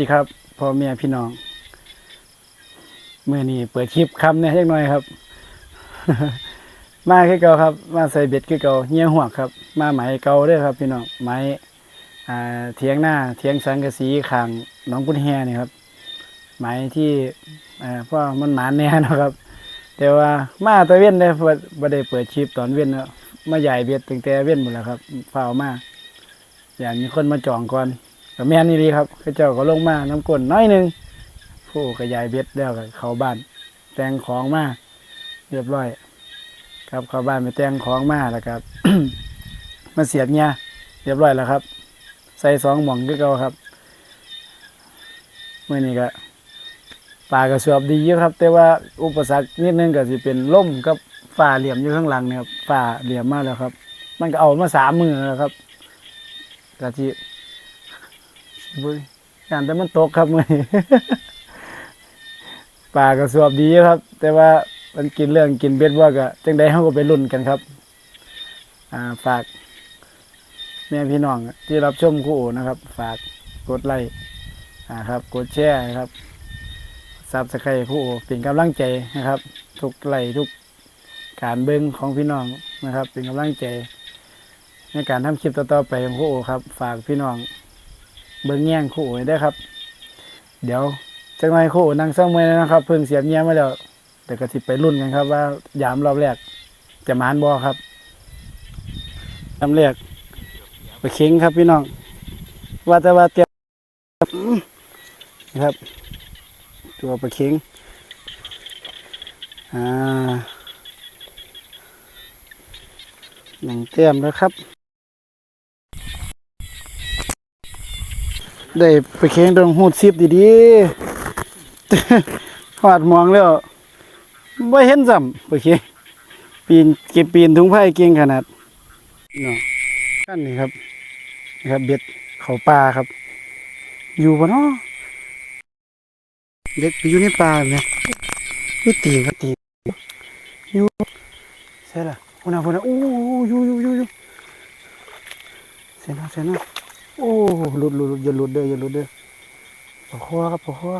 สวัสดีครับพ่อแม่พี่น้องเมื่อนี้เปิดคลิปคำเนี่ยเล็กน้อยครับ มาคือเก่าครับ มาใส่เบ็ดคือเก่าเงี้ยหัวครับ มาไหมเก่าเด้อครับ พี่น้องไหมอ่าเทียงหน้าเทียงสังกะสีขางน้องกุญแฮนี่ครับไหมที่อ่าเพราะมันหมานแน่นะครับ แต่ว่ามาตะเว้นได้บ่บ่ได้เปิดคลิปตอนเว้นเนาะมาใหญ่เบ็ดตั้งแต่เว้นหมดแล้วครับเฝ้าวมาอย่างมีคนมาจองก่อน ก็แม่นนี่ดีครับเขาเจ้าก็ลงมาน้ำก้นน้อยหนึ่งผู้กระยายเบ็ดแล้วก็เขาบ้าน แต่งของมาเรียบร้อย ครับเขาบ้านไปแต่งของมาแล้วครับมาเสียบเงียเรียบร้อยแล้วครับ ใส่สองหม่องคือเก่าครับเมื่อนี้ก็ปลากระสวบดีอยู่ครับ แต่ว่าอุปสรรคนิดนึงก็สิเป็นล่มกับฝ่าเหลี่ยมอยู่ข้างหลังเนี่ยครับฝ่าเหลี่ยมมากแล้วครับ มันก็เอามาสามมือแล้วครับกะทิ บุยการแต่มันตกครับมือนี้ ปลากระสวบดีครับ แต่ว่ามันกินเรื่องกินเบ็ดว่าก็จังใดเขาก็ไปรุ่นกันครับ อ่าฝากแม่พี่น้องที่รับชมคู่โอนะครับ ฝากกดไลค์อ่าครับ กดแชร์ครับซับสไครต์คู่โอเป็นกำลังใจนะครับ ทุกไลค์ทุกการเบิ้งของพี่น้องนะครับ เป็นกำลังใจ ในการทำคลิปต่อๆไปของคู่โอครับ ฝากพี่น้อง เบิ้งแย่งคู่ไว้ได้ครับ เดี๋ยวจังไรคู่นั่งซ่องมือนะครับ เพิ่งเสียบเงี้ยมาแล้วแต่ก็สิไปรุ่นกันครับ ว่ายามรอบแรกจะมานบอครับยามแรกไปเค้งครับพี่น้อง ว่าแต่ว่าเตรียมนะครับ ตัวไปเค้งอ่าหนึ่งเตรียมแล้วครับ ได้ไปเค้งตรงหูดซิบดีๆหอดมองแล้วไม่เห็นซ้ำไปเค้งปีนเก็บปีนถุงไผ่เก่งขนาดเนาะขั้นนี้ครับนะครับเบ็ดเขาปลาครับ อยู่ปะเนาะเด็กไปอยู่ในป่าเนี่ยนี่ตีนครับตีอยู่ใช่ละคนน่ะคนน่ะโอ้อยู่อยู่อยู่อยู่เสียนะเสียนะ โอ้หลุดหลุดอย่าหลุดเด้ออย่าหลุดเด้อปะคอครับปะคอ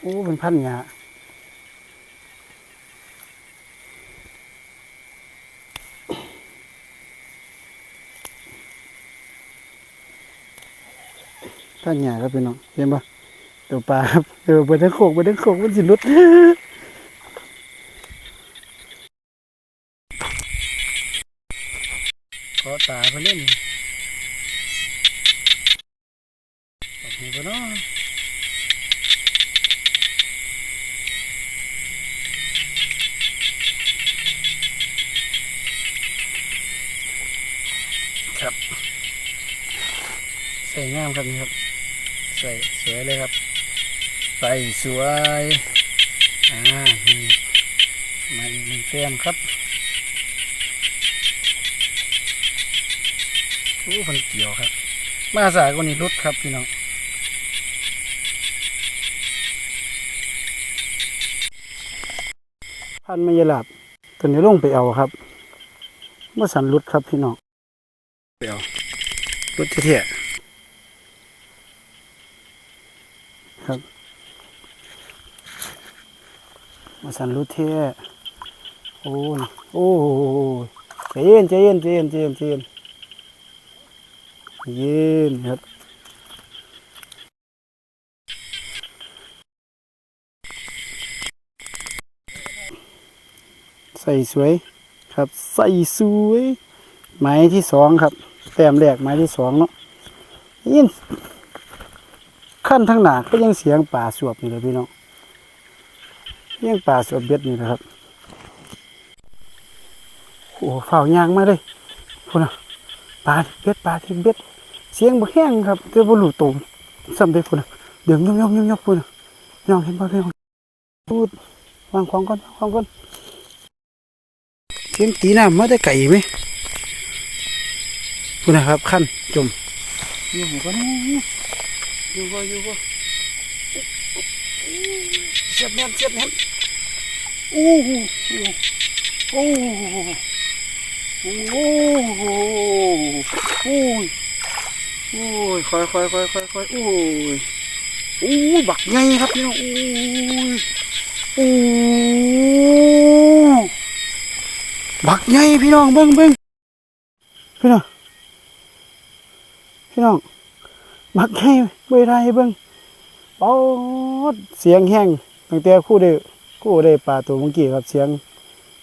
โอ้เป็นพันหยาพันหยาครับพี่น้องเห็นปะตัวปลาครับเออไปทั้งโขกไปทั้งโขกมันสิลุดขอตาเพิ่นเล่น ออกมาบ่เนาะครับ ใส่งามครับนี่ครับ ใส่สวยเลยครับ ใส่สวยอ่านี่มาอีกหนึ่งแต้มครับโอ้มันเกี่ยวครับ มาสายกว่านี้รุดครับพี่น้องพันไม่ยหลับตอนนี้ลงไปเอาครับเมื่อสันรุดครับพี่น้องไปเอารุดเที่ยๆครับเมื่อสันรุดเที่ยโอ้ยโอ้โหใจเย็นใจเย็นใจเย็นใจเย็นใจเย็นเย็นครับใส่สวยครับใส่สวยไม้ที่สองครับ แต้มแรกไม้ที่สองเนาะยินขั้นทั้งหนาก็ยังเสียงป่าสวบนี่เลยพี่น้อง ยังป่าสวบเบ็ดนี่นะครับ โอ้เฝ้ายางมาเลยพูดนะปลาเบ็ดปลาที่เบ็ด เสียงบ่แห้งครับแต่บ่รู้ตรงซ้ำได้พุ่นน่ะเดี๋ยวยองๆๆๆพุ่นน่ะน้องเห็นบ่เรื่องพูดวางของก่อนวางของก่อนเสียงตีน้ำมาแต่ไก่ไหมพุ่นะครับขั้นจมอยู่บ่ก็อยู่บ่อยู่บ่เสียบแน่นเสียบแน่น โอ้โหโอ้โหโอ้โหโอ้โหโอ้ยค่อยค่อยค่อยค่อยค่อยโอ้ยอู้บักใหญ่ครับพี่น้องอู้อู้บักใหญ่พี่น้องเบิ้งเบิ้งพี่น้องพี่น้องบักใหญ่เบิ่ได้เบิ้งปอดเสียงแห้งตั้งแต่คู่ได้ คู่ได้ปลาตัวเมื่อกี้ครับเสียง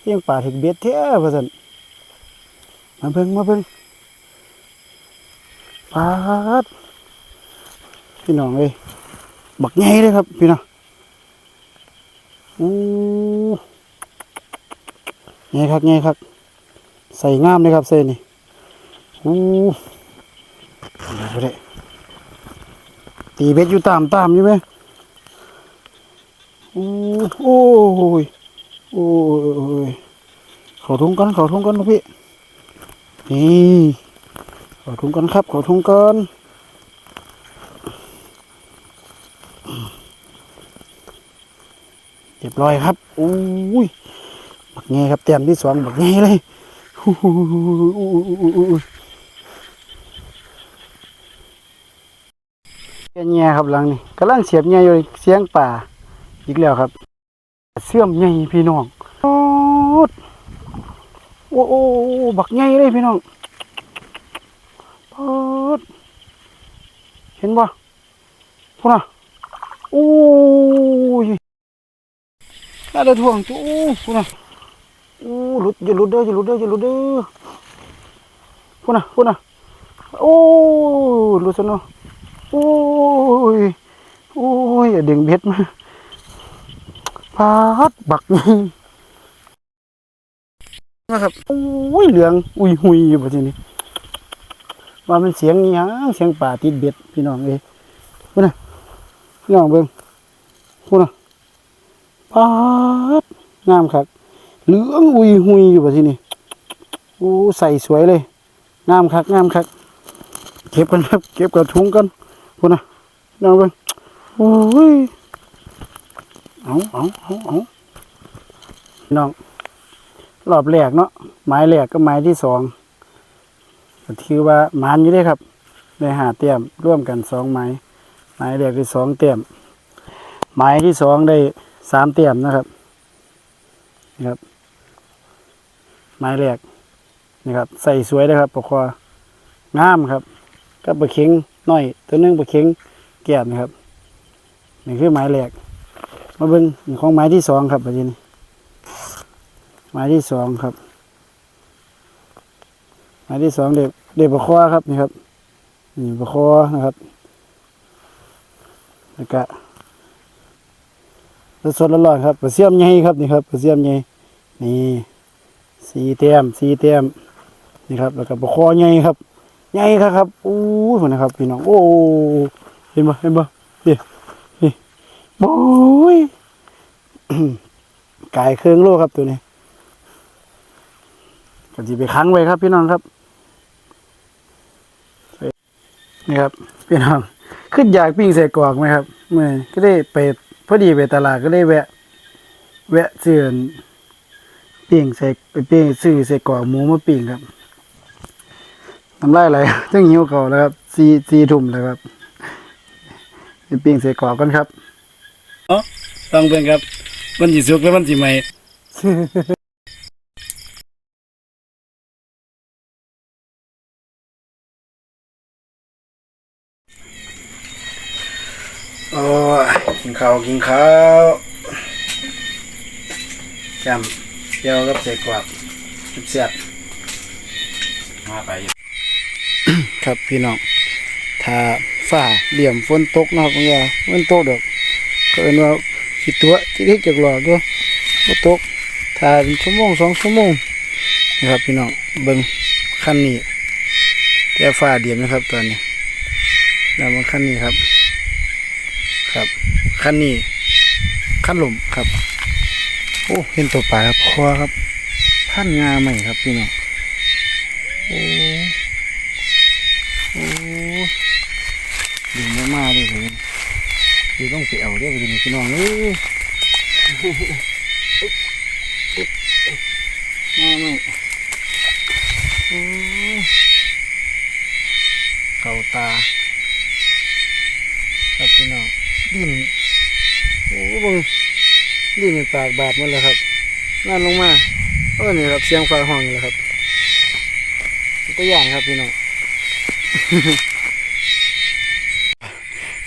เสียงปลาถึงเบ็ดแท้ว่าซั่นมาเบิ้งมาเบิ้งปาดพี่น้องเอ้ยบักใหญ่เลยครับ พี่น้องอู้ใหญ่ครับใหญ่ครับ ใส่งามเลยครับเส้นนี่อู้ไปเลยตีเบ็ดอยู่ตามตามอยู่ไหม โอ้โอ้ยโอ้ยขอทุ่งกันขอทุ่งกันพี่นี่ขอทุ่งกันครับ ขอทุ่งกันเรียบร้อยครับโอ้ยบักแงครับเต็มที่สองบักแงเลยอู้หูแกแง่ครับหลังนี่กำลังเสียบแง่อยู่เสียงป่า อีกแล้วครับ เสื่อมใหญ่พี่น้องโอ้โอ้โอ้บักใหญ่เลยพี่น้องปอดเห็นบ่พูดนะโอ้ยน่าจะถ่วงจู้พูนะโอ้หลุดอย่าหลุดเด้ออย่าหลุดเด้ออย่าหลุดเด้อพูนะพูนะโอ้หลุดซะเนาะโอ้ยโอ้ยอย่าดึงเบ็ดมา พาดบักนี่นะครับโอ้ยเหลือง อุ้ยหุยอยู่แบบนี้ว่ามันเสียงหยังเสียงป่าติดเบ็ดพี่น้องเอ้ยพูนะพี่น้องเบิ่งพูนะปาดงามครับเหลืองอุยหุยอยู่แบบที่นี่อู้ใส่สวยเลยงามคักงามคักเก็บกันครับเก็บกระทุงกันพูดนะน้องเบิ่งโอ้ย เอาเอาเอาเอาน้อง รอบแรกเนาะไม้แรกก็ไม้ที่สองก็ถือว่ามานอยู่ได้ครับได้หาเตียมร่วมกันสองไม้ ไม้แรกได้สองเตียม ไม้ที่สองได้สามเตียมนะครับนี่ครับ ไม้แรกนี่ครับ ใส่สวยเลยครับปกคองามครับ ก็ปลาเข็งน้อย ตัวหนึงปลาเข็งแก้มนะครับนี่คือไม้แรก มาเบิ้งนี่ของไม้ที่สองครับประเด็นไม้ที่สองครับ ไม้ที่สองเด็กเด็กปลาคอครับนี่ครับนี่ปลาคอนะครับแล้วก็สดๆร้อนๆครับปลาเสียมใหญ่ครับนี่ครับปลาเสียมใหญ่นี่สีเต็มสีเต็มนี่ครับ แล้วก็ปลาคอใหญ่ครับใหญ่ครับครับอู้หูนะครับ พี่น้องโอ้เห็นบ่เห็นบ่นี่นี่ โอ้ยกายเครื่องโลครับตัวนี้ก็จะไปค้างไว้ครับ พี่น้องครับนี่ครับ พี่น้องขึ้นอยากปิ้งใส่กรอกไหมครับเมื่อก็ได้ไปพอดีไปตลาดก็เลยแวะ แวะซื้อนปิ้งใส่ไปปิ้งซื้อใส่กรอกหมูมาปิ้งครับน้ำลายไหลทั้งหิวเก่าแล้วครับซีซีทุ่มเลยครับไปปิ้งใส่กรอกกันครับ เอ๋อต้องเป็นครับ มันสิสุกแล้วมันสิใหม่ โอ้ยกินข้าวกินข้าวแจมเจียวกับใส่กรอบเสียบมาไป ครับพี่น้อง ถ้าฝ่าเหลี่ยมฝนตกนะครับว่ามันตกดอก ก็เอ็นว่าขีดตัวที่เล็กจากหลอดก็บ่ตกถ้าเป็นชั่วโมงสองชั่วโมงนะครับพี่น้องเบิ้งขั้นนี้แต่ฝ่าเดียมนะครับตอนนี้แล้วมาขั้นนี้ครับ ครับขั้นนี้ขั้นหลุมครับโอ้เห็นตัวปลาครับคอครับ พันงาใหม่ครับพี่น้องโอ้ดึงมากๆเลยผมคือ ต้องไปเอาเด้อไปดูพี่น้องเอ้ยมาใหม่โอ้เข่าตาครับพี่น้องดินโอ้บังดินในปากบาดมดเลยครับนั่นลงมาเออนี่ครับเสียงฟ้าห้องนี่แหละครับตัวอย่างครับพี่น้อง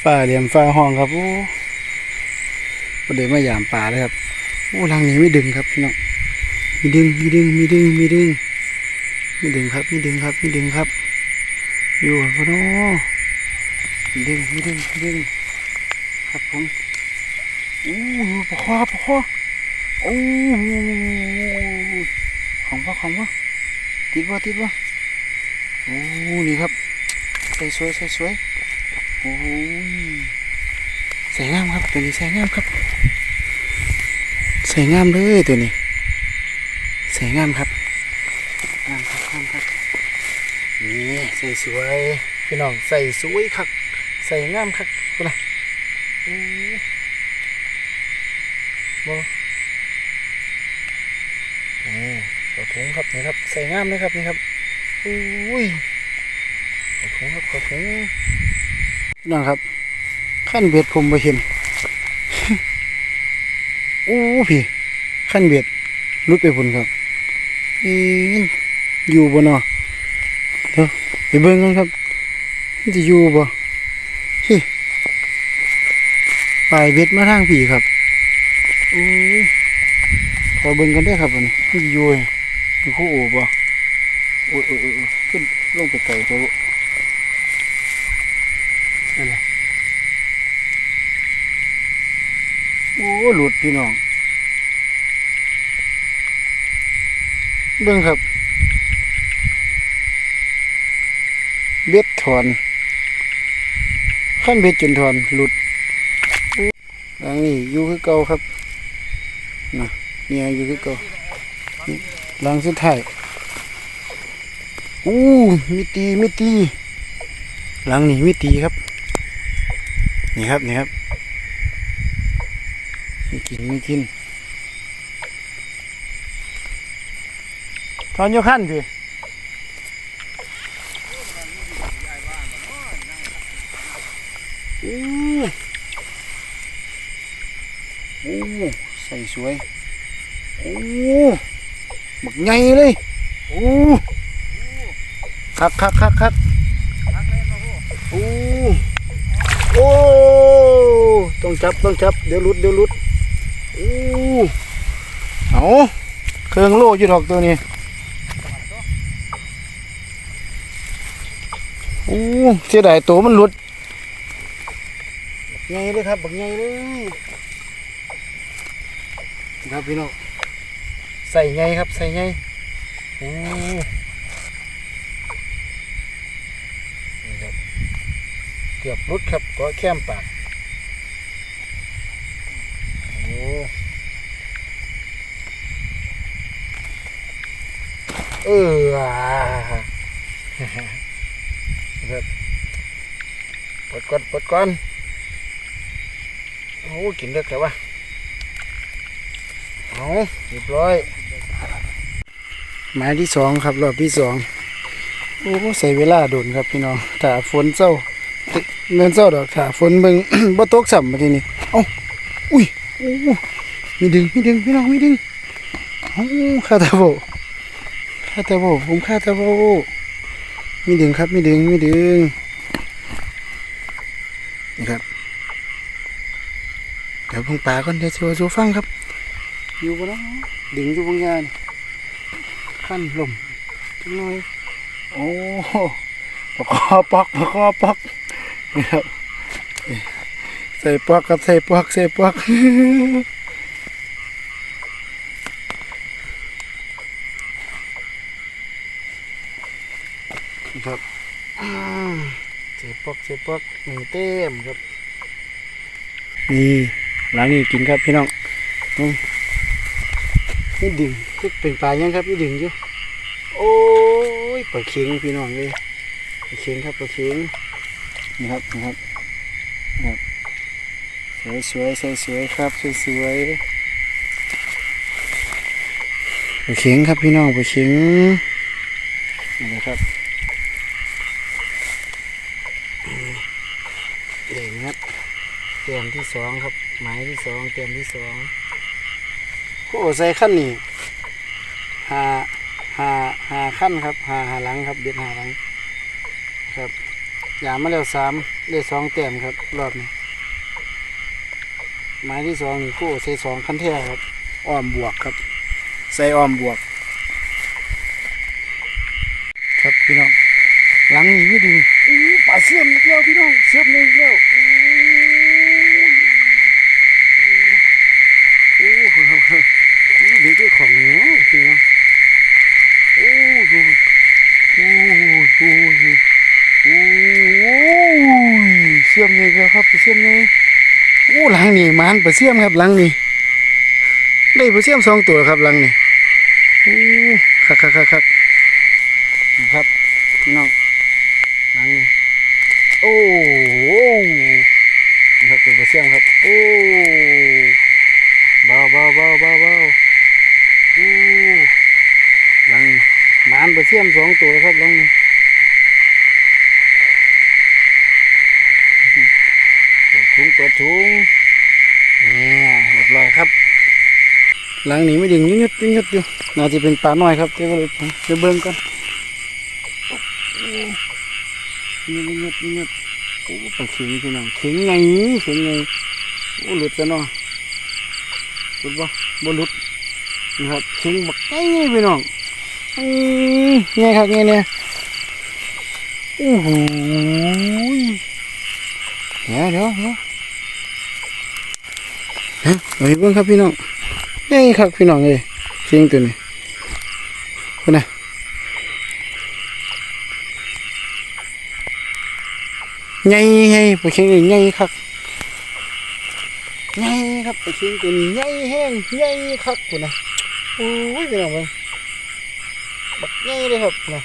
ฟ้าเหลี่ยมฟ้าห้องครับโอ้ประเดี๋ยวมายามป่าเลยครับโอ้ทางนี้ไม่ดึงครับพี่น้องมีดึงมีดึงมีดึงมีดึงมีดึงครับมีดึงครับมีดึงครับ อยู่พอเนาะมีดึงมีดึงมีดึง ครับผมโอ้ปะคอปะคอโอ้ของพ่อของพ่อติดวะติดวะโอ้นี่ครับใส่สวยใส่สวย โอ้ยใส่งามครับตัวนี้ใส่งามครับใส่งามเลยตัวนี้ใส่งามครับงามครับงามครับนี่ใส่สวยพี่น้องใส่สวยครับใส่งามครับคุณนะโอ้โบนี่กระถุงครับนี่ครับใส่งามเลยครับนี่ครับอุ้ยกระถุงครับกระถุง พี่น้องครับขั้นเบ็ดผมไปเห็นโอ้พี่ขั้นเบ็ดรุดไปพุ่นครับอ๊ะอยู่บ่เนาะเดี๋ยวไปเบิ่งกันครับจะอยู่บ่ฮิปลายเบ็ดมาทางผีครับอู้ยขอเบิ่งกันได้ครับอันนี้จะอยู่ไงมันคู่โอบบ่โอ้ยโอ้ยโอ้ยโอ้ยขึ้นลงไปไกลตัวนั่นแหละ โอ้ หลุดพี่น้องเบิ่งครับ เบ็ดถอนขั้นเบ็ดจนถอนหลุดหลังนี้อยู่คือเก่าครับนะเนี่ยอยู่คือเก่าหลังสุดท้ายอู้มีตีมีตีหลังนี้มีตีครับ นี่ครับนี่ครับ ไม่กินไม่กินทอนโยขั้นพี่อู้อู้ใส่สวยอู้บักใหญ่เลยอู้คักคักคักคักอู้โอ้ต้องจับต้องจับเดี๋ยวหลุดเดี๋ยวหลุด เอาเครื่องโล่อยู่ดอกตัวนี้โอ้เสียดายตัวมันหลุดใหญ่เลยครับบักใหญ่เลยครับพี่น้องใส่ใหญ่ครับใส่ใหญ่อู้นี่ครับเกือบหลุดครับก็แค้มปากโอ้ เอออ่าแบปดก่อนปดก่อนโอ้กินเด็กแต่ว่าเอาเรียบร้อยหมายที่สองครับรอบที่สองโอ้ใส่เวลาโดนครับพี่น้องถ้าฝนเศร้าเงินเศร้าดอกถ้าฝนเบิ่งบ่ตกสัมมาทีนี้เอ้าอุ้ยโอ้มีดึงมีดึงพี่น้องมีดึงเอ้าคาตาโบ คาตาโบผมคาตาโบมีดึงครับมีดึงมีดึงนี่ครับเดี๋ยวพิ่งปลาก่อนเดี๋ยวชัวชัวฟังครับ อยู่บนนั้นดึงอยู่บนยานขั้นลมจังหน่อยโอ้ปะคอปอกปะคอปอกนี่ครับใส่ปอกครับใส่ปอกใส่ปอก ครับอืม เสียบปอกเสียบปอกหนึ่งเต็มครับ นี่หลังนี้กินครับพี่น้องอืมนี่ดึงคือเป็นปลายังครับนี่ดึงอยู่โอ้ยปลาเค็งพี่น้องเลยปลาเค็งครับปลาเค็งนี่ครับนี่ครับนี่ครับ สวยสวยสวยสวยๆครับสวยสวยๆปลาเค็งครับพี่น้องปลาเค็งนี่นะครับ เด่นครับ เตรียมที่สองครับ หมายที่สองเตรียมที่สองโอ้ใส่ขั้นนี่หาหาหาขั้นครับหาหาหลังครับเด็ดหาหลังครับยามมาแล้วสามได้สองเต็มครับ รอบนี้หมายที่สองนี่คู่ใส่สองขั้นแท้ครับอ้อมบวกครับ ใส่อ้อมบวก ครับพี่น้องหลังนี้ไม่ดีอู้ปลาเสื่อมอีกแล้วพี่น้องเสื่อมเลยอีกแล้วอู้โอ้โหโอ้เด็กที่ของเหนี้ยพี่น้องโอ้โหโอ้ โอ้โหโอ้ยเสื่อมเลยอีกแล้วครับเสื่อมเลยโอ้หลังนี่มันปลาเสื่อมครับหลังนี่ได้ปลาเสื่อมสองตัวครับหลังนี่โอ้คักคักคักคักครับพี่น้องหลังนี่โอ้โหครับตัวเสียงครับโอ้เบาเบาเบาเบาเบาโอ้หลังมานไปเสียมสองตัวแล้วครับหลังนี่ เปิดถุงเปิดถุงเนี่ยเรียบร้อยครับ หลังนี้ไม่ดึงยุดยุดยุดอยู่น่าจะเป็นปลาหน้อยครับเดี๋ยวก็เลยไปเบิ่งก่อนนี่นี่นี่นี่โอ้ปลาเข็งพี่น้องเข็งไงเข็งไงโอ้หลุดซะเนาะหลุดบ่บ่หลุดนี่ครับเข็งบักไงพี่น้องอืมไงครับไงเนี่ยโอ้โหเดี๋ยวเดี๋ยวเดี๋ยว ฮ้ยเอาไปเบิ่งครับพี่น้องไงครับพี่น้องเลยเข็งตัวนี้คนน่ะใหญ่ใหญ่ปลาเค็งนี่ใหญ่คักใหญ่ครับปลาเค็งตัวนี้ใหญ่แห้งใหญ่คักคุณนะโอ้ยเป็นอะไรบักใหญ่เลยครับนะ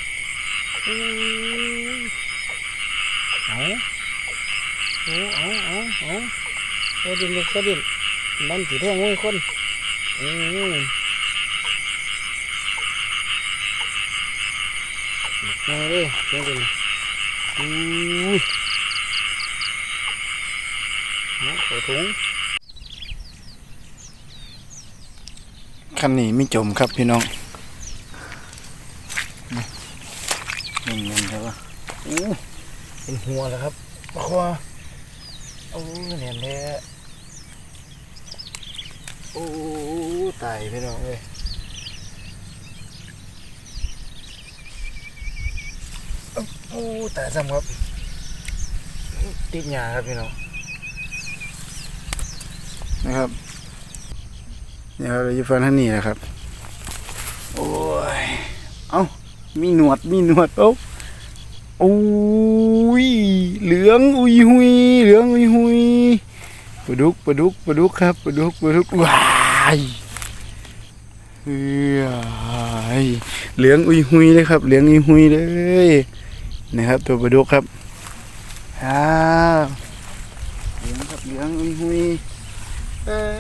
อ้ยเอาเอาเอาเอาเอาเอาดินเล็กเอาดิน มันสีแท่งไว้คนอืมบักใหญ่เลยเจ้าตัวนี้อู้ยขอถุงคันนี้ไม่จมครับพี่น้องเงินเงินครับว่าโอ้เป็นหัวแล้วครับปลาคอโอ้เนี่ยแหละ โอ้ตายพี่น้องเลยโอ้ตายซ้ำครับติดหยาครับพี่น้องนะครับเนี่ยครับเราจะฟันท่านนี่นะครับ โอ้ยเอ้ามีหนวดมีหนวดโอ้โอ้ยเหลืองอุยหุยเหลืองอุยหุย ปลาดุกปลาดุกปลาดุกครับปลาดุกปลาดุกว้ายเฮ้ยเหลืองอุยหุยเลยครับ เหลืองอุยหุยเลยนะครับ ตัวปลาดุกครับอ้าวเหลืองครับเหลืองอุยหุยเอ่อ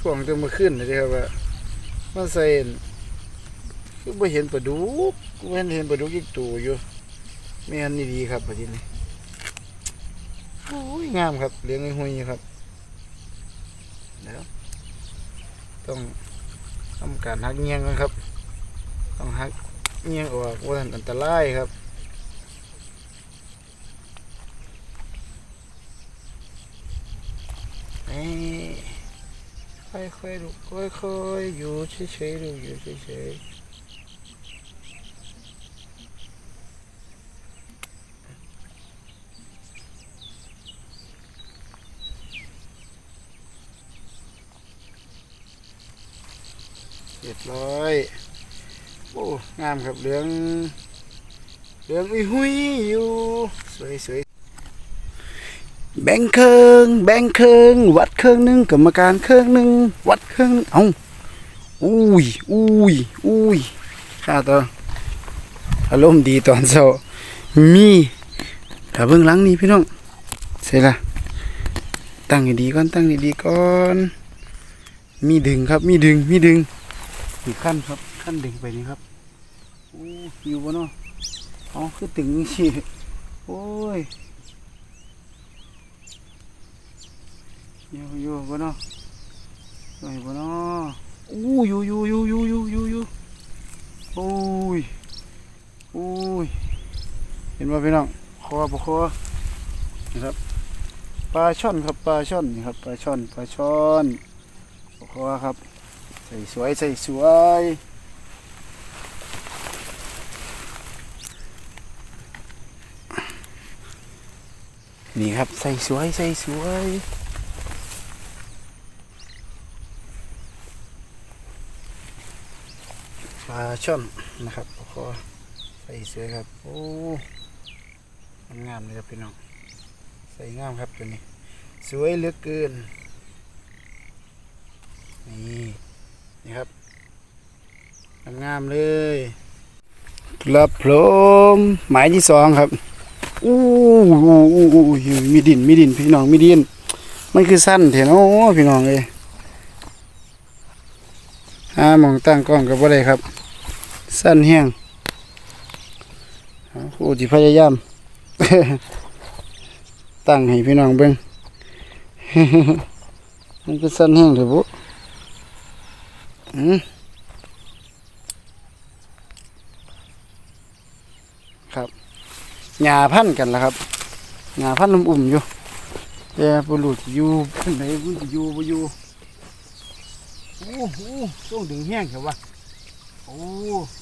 ถ่วงจะมาขึ้นเลยครับว่ามาใส่นคือไม่เห็นปลาดุกกูเห็นเห็นปลาดุกอีกตัวอยู่ไม่อันนี้ดีครับประเด็นนี้ โอ้ยงามครับ เลี้ยงไอ้หุยครับเดี๋ยวต้องทำการหักเงียงกันครับ ต้องหักเงียงออกว่าอันตรายครับนี่ค่อยๆดูค่อยๆอยู่เฉยๆดูอยู่เฉยๆ รียบร้อย โอ้ งามครับเหลือง เหลืองอุ้ยหุยอยู่ สวยๆแบ่งเครื่องแบ่งเครื่องวัดเครื่องหนึ่งกรรมการเครื่องหนึ่งวัดเครื่องหนึ่งเอาอุ้ยอุ้ยอุ้ยข้าตัวอารมณ์ดีตอนเช้ามีถ้าเบื้องหลังนี่พี่น้องเสร็จละตั้งให้ดีก่อนตั้งให้ดีก่อน มีดึงครับมีดึงมีดึง อีกขั้นครับขั้นดึงไปนี่ครับโอ้อยู่บ่เนาะอ๋อคือตึงสิโอ้ยอยู่อยู่บ่เนาะอยู่บ่เนาะอู้อยู่อยู่อยู่อยู่อยู่อยู่อยู่โอ้ยโอ้ยเห็นบ่พี่น้องคอบ่คอนะครับปลาช่อนครับปลาช่อนนี่ครับปลาช่อนปลาช่อนบ่คอครับ ใส่สวยใส่สวยนี่ครับใส่สวยใส่สวยปลาช่อนนะครับขอใส่สวยครับโอ้มันงามเลยครับพี่น้องใส่งามครับตัวนี้ สวยเหลือเกินนี่ นี่ครับงามๆเลยครับผมหมายที่สองครับอู้อู้อู้อู้มีดินมีดินพี่น้องมีดิน มันคือสั้นเถอะเนาะพี่น้องเลยหามองตั้งกล้องกับว่าได้ครับ สั้นแห้งอาโอ้จิพยายาม ตั้งให้พี่น้องเบิ่งมันคือสั้นแห้งเถอะบุ อืมครับหญ้าพันธ์กันแล่ะครับหญ้าพันอุ่มๆอยู่แต่บ่รู้สิอยู่พันไหนบ่สิอยู่บ่อยู่โอ้โหต้องดึงแห้งเถอะวะโอ้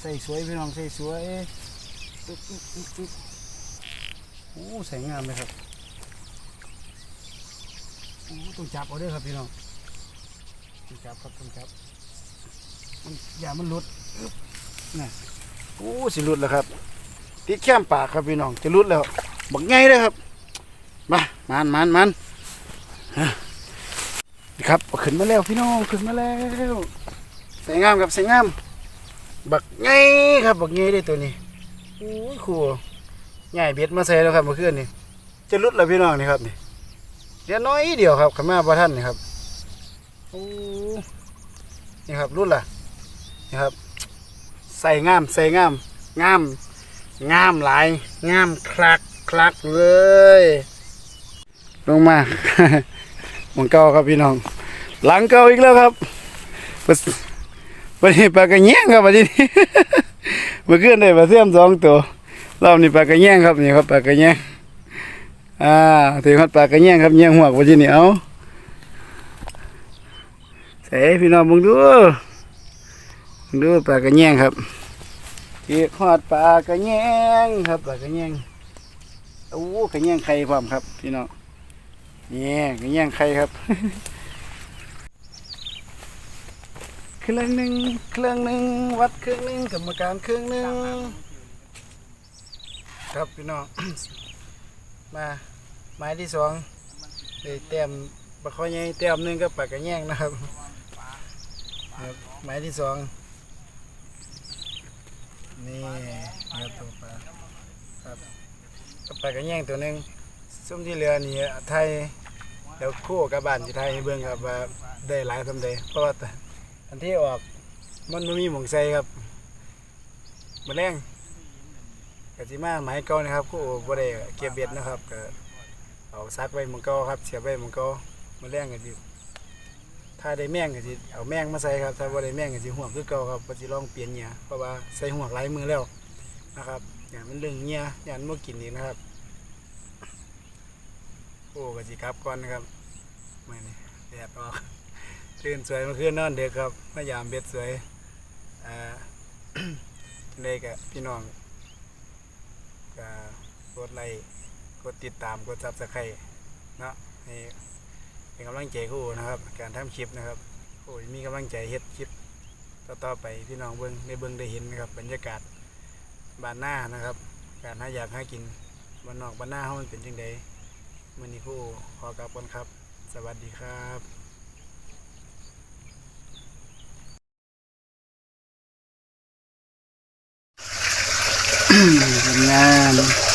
ใส่สวยพี่น้องใส่สวยตึ๊บตึ๊บตึ๊บตึ๊บโอ้ใส่งามเลยครับโอ้ต้องจับเอาด้อครับพี่น้องต้องจับครับต้องจับ มันอย่ามันหลุดอึ๊บน่ะโอ้สิหลุดแล้วครับติดแค้มปากครับพี่น้องจะรุดแล้วบักไงเลยครับมามันมันมันฮะนี่ครับขึ้นมาแล้วพี่น้องขึ้นมาแล้วใส่งามครับใส่งาม บักไงครับบักไงเลยตัวนี้โอ้ยครูง่ายเบ็ดมาใส่แล้วครับเมื่อคืนนี่จะรุดแล้วพี่น้องนี่ครับนี่เดี๋ยวน้อยเดียวครับขม่าพระท่านนี่ครับโอ้นี่ครับรุดละ นี่ครับ ใส่งามใส่งามงามงามหลายงามคลักคลักเลย ลงมาหมองเก่าครับพี่น้อง หลังเก่าอีกแล้วครับวันวันนี้ปลากระแยงครับวันนี้เมื่อคืนได้ปลาเสื่อมสองตัวรอบนี้ปลากระแยงครับนี่ครับปลากระแยงอ่าถึงครับปลากระแยงครับแยงหัววันนี้เอาใส่พี่น้องมึงดู ดูปลากระแยงครับเกียหอดปลากระแยงครับปลากระแยงโอ้กระแยงไข่พร้อมครับ พี่น้องเนี่ยกระแยงไข่ครับเครื่องหนึ่งเครื่องหนึ่งวัดเครื่องหนึ่งกรรมการเครื่องหนึ่งครับพี่น้องมาไม้ที่สองเลยเต็มปลาคอใหญ่เต็มหนึ่งกับปลากระแยงนะครับครับไม้ที่สอง นี่เนื้อตัวปลาครับก็ปลากระแยงตัวหนึ่งซุ่มที่เรือนี่ไทยเดี๋ยวคู่กับบ้านที่ไทยให้เบิ่งครับว่าได้หลายทำใดเพราะว่าแต่อันที่ออกมันไม่มีหมองใส่ครับมาแรงกสิมาหมายเก่านะครับคู่บ่ได้เก็บเบ็ดนะครับก็เอาซักไว้หมองเก่าครับเสียบไว้หมองเก่ามาแรงก็สิ ถ้าได้แมงก็สิเอาแมงมาใส่ครับ ถ้าบ่ได้แมงก็สิห่วงคือเก่าครับก็สิลองเปลี่ยนเหยื่อเพราะว่าใส่ห่วงหลายมือแล้วนะครับอย่างมันเรื่องเหยื่ออย่างมันบ่กินนี่นะครับ โอ้ก็สิกลับก่อนนะครับมื้อนี้แดดออกตื่นสวยเมื่อคืนนอนเด็กครับมายามเบ็ดสวยอ่าเด็กอะพี่น้องก็กดไลค์กดติดตามกดซับสไครต์เนาะให้ เป็นกำลังใจคู่นะครับการทำคลิปนะครับโอ้ยมีกำลังใจเฮ็ดคลิปต่อๆไปพี่น้องเบิ้งในเบิ้งได้เห็นนะครับบรรยากาศบ้านหน้านะครับ การหาอยากหากินบ้านนอกบ้านหน้าเฮามันเป็นจังไดมื้อนี้คู่ขอกลับก่อนครับ สวัสดีครับทำงาน